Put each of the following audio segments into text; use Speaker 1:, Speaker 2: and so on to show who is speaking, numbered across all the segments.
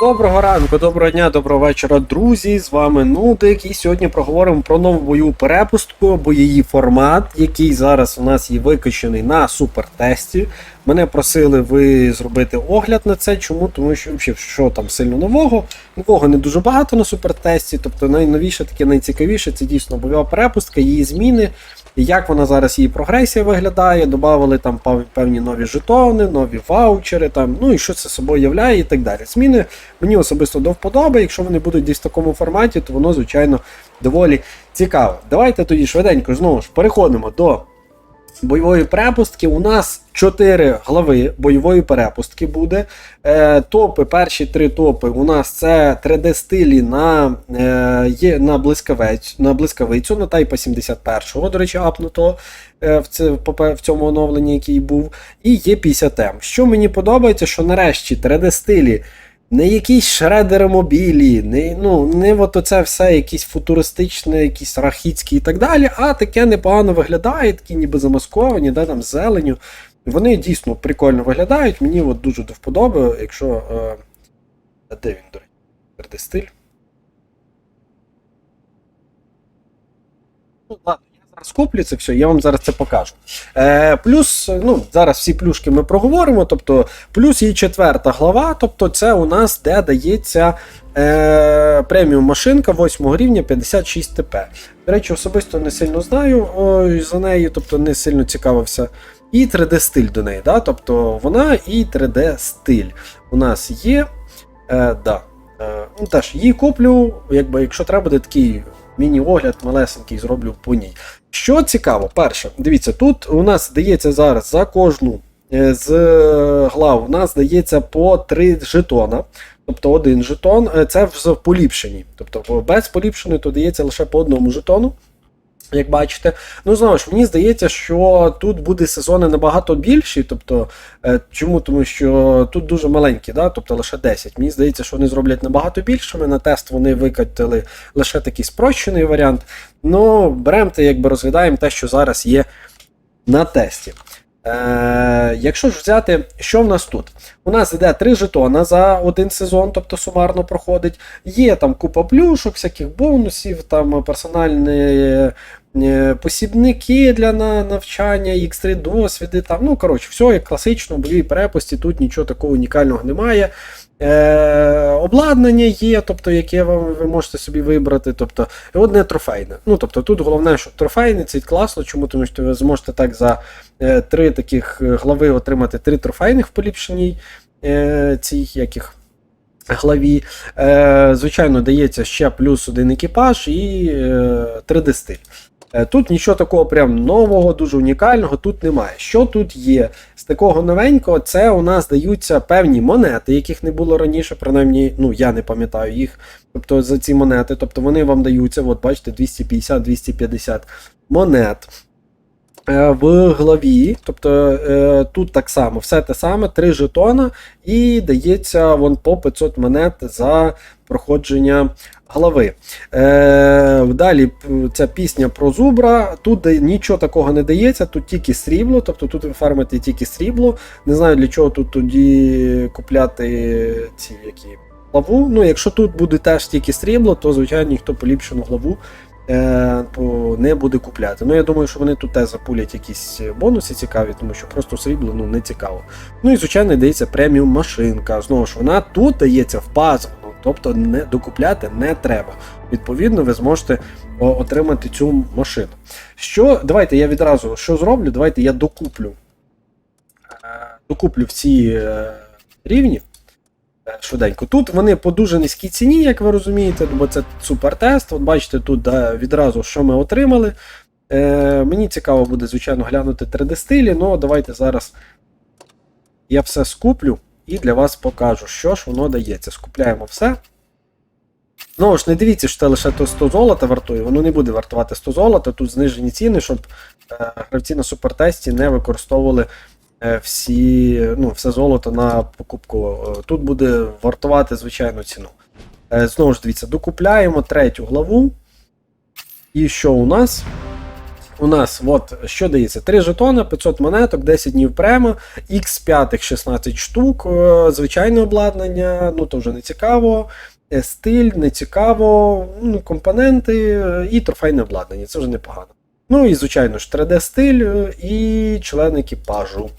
Speaker 1: Доброго ранку, доброго дня, доброго вечора, друзі. З вами Нудик. І сьогодні проговоримо про нову бойову перепустку або її формат, який зараз у нас є викачений на супертесті. Мене просили ви зробити огляд на це. Чому? Тому що взагалі, що там сильно нового, нового не дуже багато на супертесті. Тобто найновіше, таке найцікавіше це дійсно бойова перепустка, її зміни. Як вона зараз її прогресія виглядає, додали там певні нові жетони, нові ваучери, там, ну і що це собою являє і так далі. Зміни мені особисто до вподоби. Якщо вони будуть десь в такому форматі, то воно, звичайно, доволі цікаво. Давайте тоді швиденько знову ж переходимо до бойової перепустки. У нас 4 глави бойової перепустки буде. Е, топи, перші три топи у нас це 3D-стилі на, е, на, на блискавицю, на тайпа 71-го, до речі, апнутого е, в, в цьому оновленні, який був. І є 50М. Що мені подобається, що нарешті 3D-стилі не якісь шредери мобілі, не, ну, не от оце все якісь футуристичне, якісь рахіцькі і так далі, а таке непогано виглядає, такі ніби замасковані, да, там зеленю. Вони дійсно прикольно виглядають. Мені от дуже до вподоби, якщо. Е, де він, до речі? 3D-стиль. Ну, ладно, я зараз куплю це все, я вам зараз це покажу. Е, плюс, ну, зараз всі плюшки ми проговоримо. Тобто, плюс і четверта глава, тобто це у нас де дається е, преміум машинка 8 рівня 56 ТП. До речі, особисто не сильно знаю ой, за неї, тобто не сильно цікавився. І 3D-стиль до неї, да? тобто вона і 3D-стиль у нас є. Е, да. е, ну, теж її куплю, якби, якщо треба буде такий міні-огляд малесенький зроблю по ній. Що цікаво, перше, дивіться, тут у нас дається зараз за кожну е, з глав, у нас дається по 3 жетона. Тобто один жетон, е, це в поліпшенні. Тобто без поліпшеної то дається лише по одному жетону. Як бачите, ну знову ж мені здається, що тут буде сезони набагато більші. Тобто, е, чому? Тому що тут дуже маленькі, да? тобто лише 10. Мені здається, що вони зроблять набагато більшими. На тест вони викатили лише такий спрощений варіант. Ну, беремо якби розглядаємо те, що зараз є на тесті. Е, якщо ж взяти, що в нас тут? У нас йде 3 жетона за один сезон, тобто сумарно проходить. Є там купа плюшок, всяких бонусів, там персональні посібники для навчання, X3 досвіди. Там, ну, коротше, все як класично, в бойовій перепусті, тут нічого такого унікального немає. Е, обладнання є, тобто, яке вам ви можете собі вибрати. Тобто, одне трофейне. Ну, тобто, тут головне, що трофейне, це класно, чому? Тому що ви зможете так за е, три таких е, глави отримати три трофейних в поліпшеній е, цій яких. Главі. Е, звичайно, дається ще плюс один екіпаж і е, 3D-стиль. Е, Тут нічого такого прям нового, дуже унікального тут немає. Що тут є? З такого новенького, це у нас даються певні монети, яких не було раніше, принаймні, ну я не пам'ятаю їх. Тобто за ці монети, тобто вони вам даються, от бачите, 250-250 монет. Е, В главі, тобто е, тут так само, все те саме, 3 жетона, і дається вон по 500 монет за проходження глави. Е, далі ця пісня про зубра. Тут нічого такого не дається, тут тільки срібло, тобто тут ви фармите тільки срібло. Не знаю для чого тут тоді купляти ці які. Главу. Ну, якщо тут буде теж тільки срібло, то звичайно ніхто поліпшену главу е, не буде купляти. Ну, я думаю, що вони тут теж запулять якісь бонуси цікаві, тому що просто срібло ну, не цікаво. Ну і звичайно дається преміум машинка. Знову ж вона тут дається в пазл, ну, тобто не докупляти не треба. Відповідно, ви зможете отримати цю машину. Що, давайте я відразу що зроблю? Давайте я докуплю. е, Докуплю всі е, рівні. е, Швиденько. Тут вони по дуже низькій ціні, як ви розумієте, бо це супертест. От бачите, тут да, відразу що ми отримали. Е, мені цікаво буде, звичайно, глянути 3D-стилі, але давайте зараз я все скуплю і для вас покажу, що ж воно дається. Скупляємо все. Знову ж не дивіться, що це лише то 100 золота вартує, воно не буде вартувати 100 золота, тут знижені ціни, щоб е, гравці на супертесті не використовували е, всі, ну, все золото на покупку. Е, Тут буде вартувати звичайну ціну. Е, знову ж дивіться, докупляємо третю главу. І що у нас? У нас от що дається? 3 жетона, 500 монеток, 10 днів према, X5 16 штук, е, звичайне обладнання, ну то вже не цікаво. е, Стиль, не цікаво, ну, компоненти е, і трофейне обладнання. Це вже непогано. Ну і, звичайно ж, 3D-стиль е, і член екіпажу.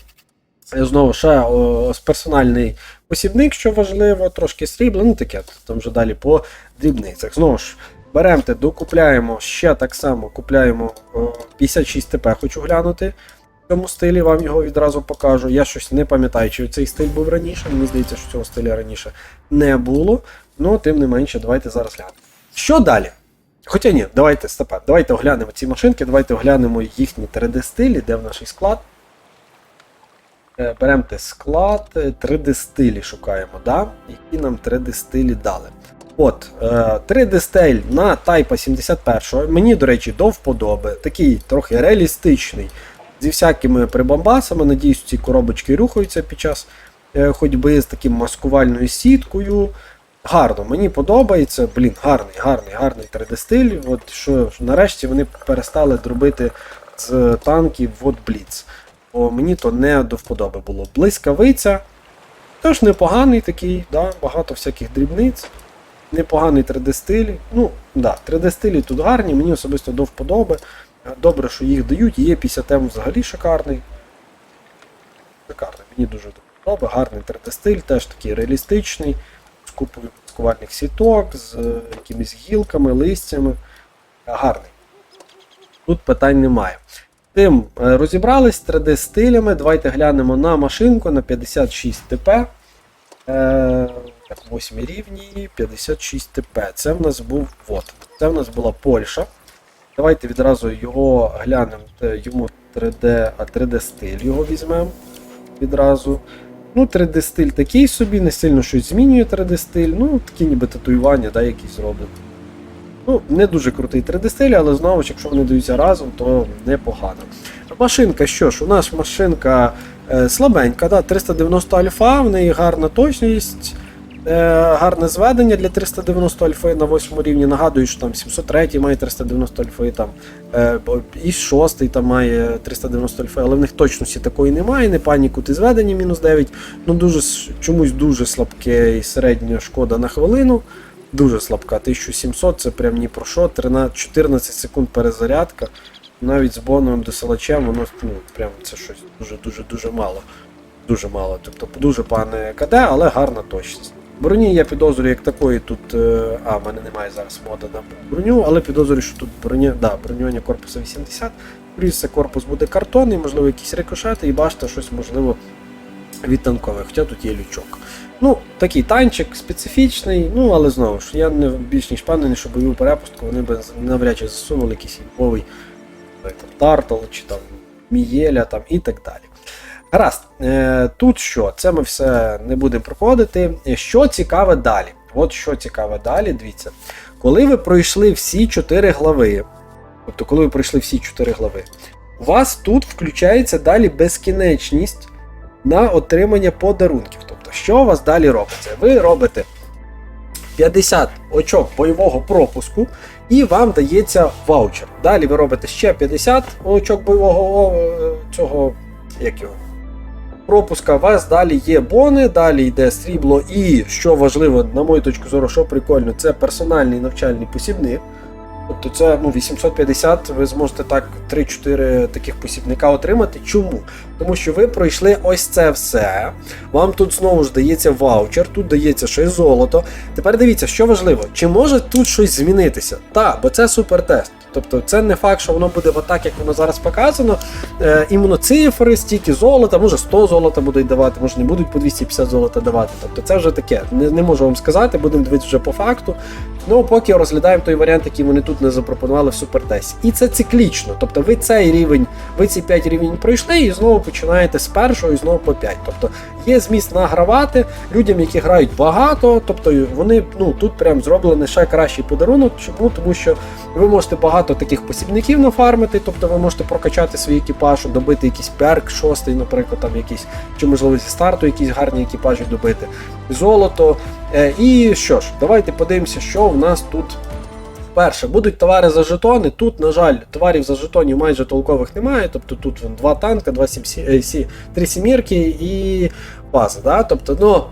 Speaker 1: Знову ще ось персональний посібник, що важливо, трошки срібла, ну таке, там вже далі по дрібницях. Знову ж, беремо те, докупляємо ще так само, купляємо 56 ТП, хочу глянути. В цьому стилі вам його відразу покажу. Я щось не пам'ятаю, чи цей стиль був раніше. Мені здається, що цього стиля раніше не було. Ну, тим не менше, давайте зараз глянемо. Що далі? Хоча ні, давайте степе, давайте оглянемо ці машинки, давайте оглянемо їхні 3D-стилі, де в наш склад. Е, Беремо те склад, е, 3D-стилі шукаємо, да? які нам 3D-стилі дали. От, е, 3D-стиль на Type 71 мені, до речі, до вподоби. Такий трохи реалістичний, зі всякими прибамбасами. Надіюсь, ці коробочки рухаються під час е, ходьби з таким маскувальною сіткою. Гарно, мені подобається. Блін, гарний, гарний, гарний 3D-стиль. От що нарешті вони перестали дробити з танків от Бліц. Бо мені то не до вподоби було. Блискавиця. Теж непоганий такий, да, багато всяких дрібниць. Непоганий 3D-стиль. Ну, да, 3D-стилі тут гарні, мені особисто до вподоби. Добре, що їх дають. Є 50М взагалі шикарний. Шикарний, мені дуже до. Гарний 3D-стиль, теж такий реалістичний, з купою маскувальних сіток, з е, якимись гілками, листями. Гарний. Тут питань немає. Тим е, розібрались 3D-стилями. Давайте глянемо на машинку на 56 ТП. Е, 8 рівні, 56 ТП. Це в нас був вот. Це в нас була Польща. Давайте відразу його глянемо, йому 3D, а 3D-стиль його візьмемо відразу. Ну, 3D-стиль такий собі, не сильно щось змінює 3D-стиль. Ну, такі ніби татуювання, да, якісь зроблять. Ну, не дуже крутий 3D-стиль, але знову ж, якщо вони даються разом, то непогано. Машинка, що ж, у нас машинка е, слабенька, да, 390 альфа, в неї гарна точність, гарне зведення для 390 альфи на 8 рівні. Нагадую, що там 703 має 390 альфи, там, е, і 6 там має 390 альфи, але в них точності такої немає, не паніку ти зведення мінус 9. Ну, дуже, чомусь дуже слабке і середня шкода на хвилину. Дуже слабка. 1700 це прям ні про що. 13, 14 секунд перезарядка. Навіть з боновим досилачем воно ну, прям це щось дуже-дуже дуже мало. Дуже мало. Тобто дуже пане КД, але гарна точність. Броні я підозрюю, як такої тут. е, А, в мене немає зараз мода на броню, але підозрюю, що тут броня, да, бронювання корпусу 80. Плюс корпус буде картонний, можливо, якісь рикошети, і бачите, щось можливо від танкових, хоча тут є лючок. Ну, такий танчик специфічний, ну але знову ж, я не більш ніж впевнений, що бойову перепустку вони б навряд чи засунули якийсь інфовий там, Тартл чи там Мієля там, і так далі. Гаразд, е, тут що? Це ми все не будемо проходити. Що цікаве далі? От що цікаве далі, дивіться. Коли ви пройшли всі 4 глави, тобто, коли ви пройшли всі 4 глави, у вас тут включається далі безкінечність на отримання подарунків. Тобто, що у вас далі робиться? Ви робите 50 очок бойового пропуску, і вам дається ваучер. Далі ви робите ще 50 очок бойового цього як його, пропуска. У вас далі є бони, далі йде срібло, і що важливо, на мою точку зору, що прикольно, це персональний навчальний посібник. Тобто це ну, 850, ви зможете так 3-4 таких посібника отримати. Чому? Тому що ви пройшли ось це все. Вам тут знову ж дається ваучер, тут дається й золото. Тепер дивіться, що важливо, чи може тут щось змінитися? Так, бо це супертест. Тобто це не факт, що воно буде отак, як воно зараз показано. Е, іменно цифри, стільки золота, може 100 золота будуть давати, може не будуть по 250 золота давати. Тобто це вже таке. Не, не можу вам сказати, будемо дивитися вже по факту. Ну, поки розглядаємо той варіант, який вони тут не запропонували в супертесті. І це циклічно. Тобто ви цей рівень, ви ці 5 рівень пройшли і знову починаєте з першого і знову по 5. Тобто є зміст награвати людям, які грають багато. Тобто вони ну тут прям зроблений ще кращий подарунок. Чому? Тому що ви можете багато таких посібників нафармити, тобто ви можете прокачати свій екіпаж, добити якийсь перк шостий, наприклад, там якийсь, чи можливо зі старту якісь гарні екіпажі добити, золото. Е, і що ж, давайте подивимося, що в нас тут Перше, будуть товари за жетони. Тут, на жаль, товарів за жетонів майже толкових немає. Тобто тут вон, два танка, два сім, сі- е, три сімірки і база. Да? Тобто, ну,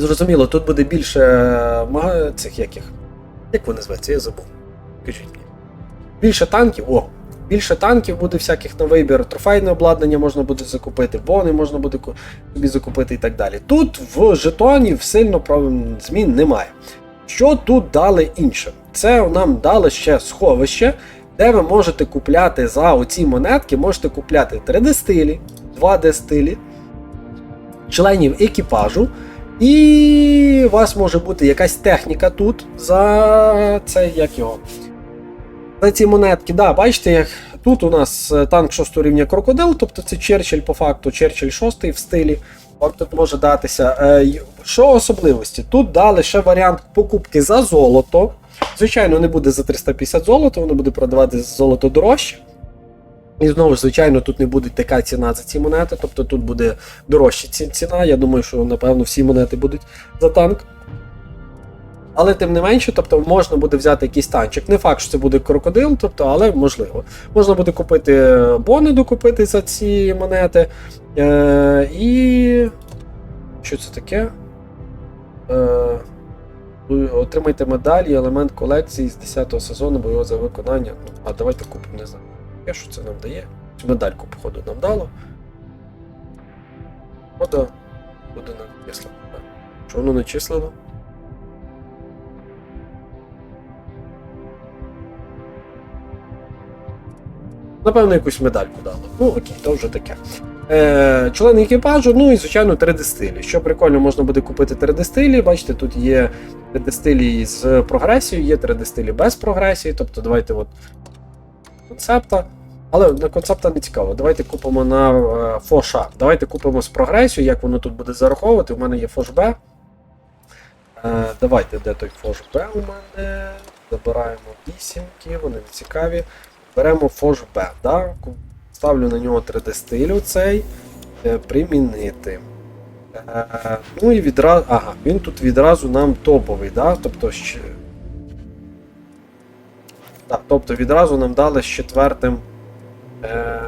Speaker 1: зрозуміло, тут буде більше е, цих яких. Як вони називаються? Я забув. Кажіть мені. Більше танків. О! Більше танків буде всяких на вибір, трофейне обладнання можна буде закупити, бони можна буде собі закупити і так далі. Тут в жетонів сильно змін немає. Що тут дали інше? Це нам дали ще сховище, де ви можете купляти за оці монетки, можете купляти 3D стилі, 2D стилі, членів екіпажу. І у вас може бути якась техніка тут за це, як його. За ці монетки, да, бачите, як тут у нас е, танк 6 рівня крокодил, тобто це Черчилль по факту, Черчилль 6 в стилі. Вам тут може датися. Е, Що особливості? Тут дали ще варіант покупки за золото. Звичайно, не буде за 350 золота, воно буде продавати золото дорожче. І знову ж, звичайно, тут не буде така ціна за ці монети, тобто тут буде дорожча ціна. Я думаю, що напевно всі монети будуть за танк. Але тим не менше, тобто можна буде взяти якийсь танчик. Не факт, що це буде крокодил, тобто, але можливо. Можна буде купити бони, докупити за ці монети. Е, і. Що це таке? Е, отримайте медалі, елемент колекції з 10-го сезону бойового за виконання. Ну, а давайте купимо, не знаю. Що це нам дає? Цю медальку, походу, нам дало. О, да. Буде начислено. Що воно начислено? Напевно, якусь медальку дало. Ну окей, то вже таке. Е, члени екіпажу, ну і звичайно 3D стилі. Що прикольно, можна буде купити 3D стилі. Бачите, тут є 3D стилі з прогресією, є 3D стилі без прогресії. Тобто давайте от концепта. Але на концепта не цікаво. Давайте купимо на е, фоша. Давайте купимо з прогресією, як воно тут буде зараховувати. У мене є фош Б. Е, давайте, де той фош Б у мене. Забираємо вісімки, вони не цікаві. Беремо фош Б. Да? Ставлю на нього 3D стиль оцей. Е, примінити. Е, ну і відразу. Ага, він тут відразу нам топовий, да? тобто ще. Так, тобто відразу нам дали з четвертим. Е,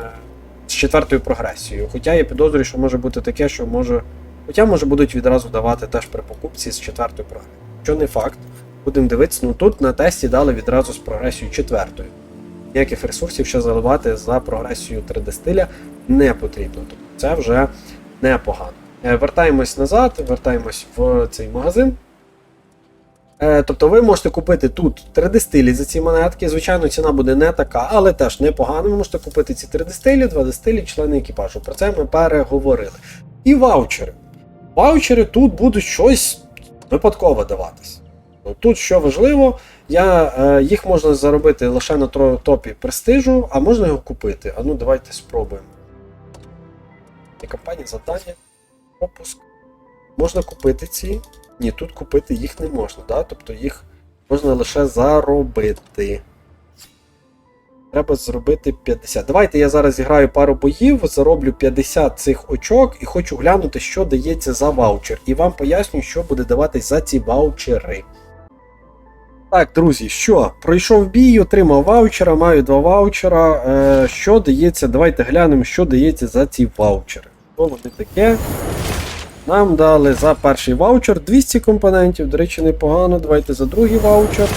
Speaker 1: з четвертою прогресією. Хоча я підозрюю, що може бути таке, що може. Хоча може будуть відразу давати теж при покупці з четвертою прогресією. Що не факт. Будемо дивитися, ну тут на тесті дали відразу з прогресією четвертою. Ніяких ресурсів ще заливати за прогресією 3D стиля не потрібно. Тобто це вже непогано. Е, Вертаємось назад, вертаємось в цей магазин. Е, Тобто ви можете купити тут 3D стилі за ці монетки. Звичайно, ціна буде не така, але теж непогано. Ви можете купити ці 3D стилі, 2D стилі, члени екіпажу. Про це ми переговорили. І ваучери. Ваучери тут будуть щось випадково даватись. Тут що важливо, я, е, їх можна заробити лише на топі престижу, а можна його купити. А ну давайте спробуємо. І компанія завдання. Пропуск. Можна купити ці. Ні, тут купити їх не можна, да? тобто їх можна лише заробити. Треба зробити 50. Давайте я зараз зіграю пару боїв, зароблю 50 цих очок і хочу глянути, що дається за ваучер. І вам поясню, що буде даватись за ці ваучери. Так, друзі, що? Пройшов бій, отримав ваучера, маю два ваучера. Е, що дається? Давайте глянемо, що дається за ці ваучери. Що вони таке? Нам дали за перший ваучер 200 компонентів, до речі, непогано. Давайте за другий ваучер.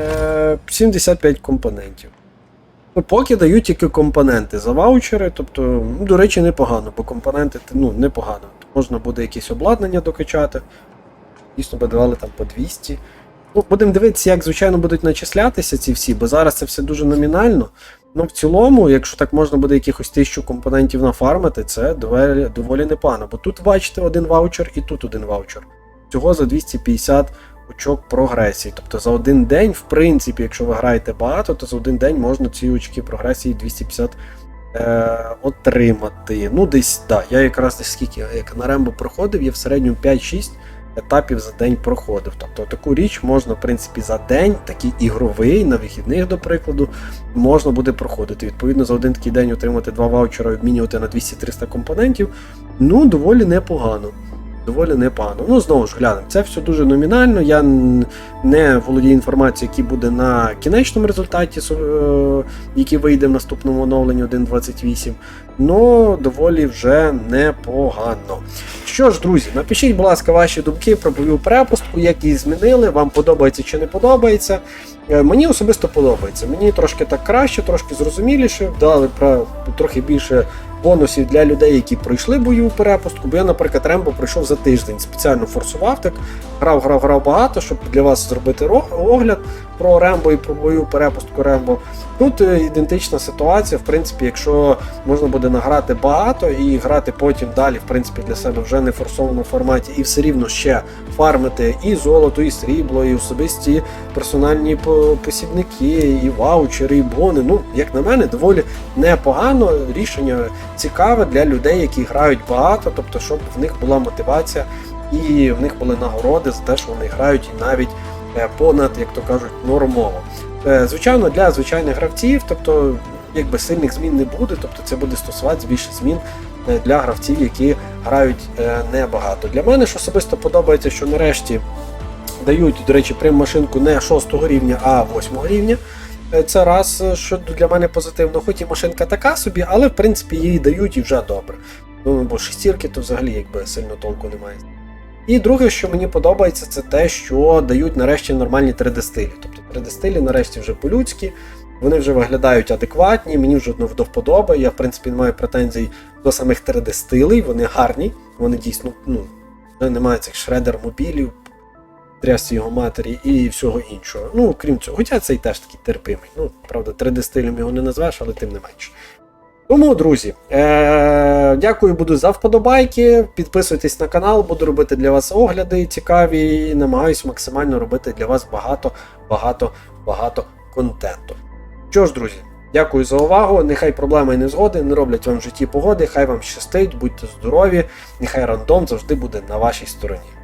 Speaker 1: Е, 75 компонентів. Ну, поки дають тільки компоненти за ваучери, тобто, ну, до речі, непогано, бо компоненти ну, непогано. Можна буде якесь обладнання докачати. Дійсно, би давали там по 200. Ну, будемо дивитися, як, звичайно, будуть начислятися ці всі, бо зараз це все дуже номінально. Ну, в цілому, якщо так можна буде якихось тисячу компонентів нафармити, це доволі, доволі непогано. Бо тут, бачите, один ваучер і тут один ваучер. Всього за 250 очок прогресії. Тобто за один день, в принципі, якщо ви граєте багато, то за один день можна ці очки прогресії 250 е, отримати. Ну, десь, да, я якраз десь скільки, як на Рембо проходив, я в середньому 5-6 етапів за день проходив. Тобто таку річ можна, в принципі, за день, такий ігровий, на вихідних, до прикладу, можна буде проходити. Відповідно, за один такий день отримати два ваучера і обмінювати на 200-300 компонентів. Ну, доволі непогано. Доволі непогано. Ну, знову ж глянемо, це все дуже номінально. Я не володію інформацією, який буде на кінечному результаті, е, який вийде в наступному оновленні 1.28. Ну, доволі вже непогано. Що ж, друзі, напишіть, будь ласка, ваші думки про бою перепустку, як її змінили, вам подобається чи не подобається. Е, Мені особисто подобається. Мені трошки так краще, трошки зрозуміліше, дали трохи більше бонусів для людей, які пройшли бойову перепустку. Бо я, наприклад, Рембо пройшов за тиждень, спеціально форсував так, грав, грав, грав багато, щоб для вас зробити огляд про Рембо і про бойову перепустку Рембо. Тут е, ідентична ситуація, в принципі, якщо можна буде награти багато і грати потім далі, в принципі, для себе вже не форсованому форматі, і все рівно ще фармити і золото, і срібло, і особисті персональні по- посібники, і ваучери, і бони. Ну, як на мене, доволі непогано. Рішення цікаве для людей, які грають багато, тобто, щоб в них була мотивація і в них були нагороди за те, що вони грають і навіть е, понад, як то кажуть, нормово. Е, Звичайно, для звичайних гравців, тобто якби сильних змін не буде, тобто це буде стосуватися більше змін е, для гравців, які грають небагато. Для мене ж особисто подобається, що нарешті дають, до речі, прим-машинку не 6 рівня, а 8 рівня. Це раз, що для мене позитивно, хоч і машинка така собі, але в принципі її дають і вже добре. Ну, бо шестірки то взагалі якби сильно толку немає. І друге, що мені подобається, це те, що дають нарешті нормальні 3D-стилі. Тобто 3D-стилі нарешті вже по-людськи, вони вже виглядають адекватні, мені вже ну, до вподоби. Я, в принципі, не маю претензій до самих 3D-стилей, вони гарні, вони дійсно ну, немає цих шредер-мобілів, трясці його матері і всього іншого. Ну, крім цього, хоча цей теж такий терпимий. Ну, правда, 3D-стилем його не назвеш, але тим не менше. Тому, друзі, е- дякую буду за вподобайки. Підписуйтесь на канал, буду робити для вас огляди цікаві і намагаюсь максимально робити для вас багато, багато, багато контенту. Що ж, друзі, дякую за увагу. Нехай проблеми і незгоди не роблять вам в житті погоди. Хай вам щастить, будьте здорові, нехай рандом завжди буде на вашій стороні.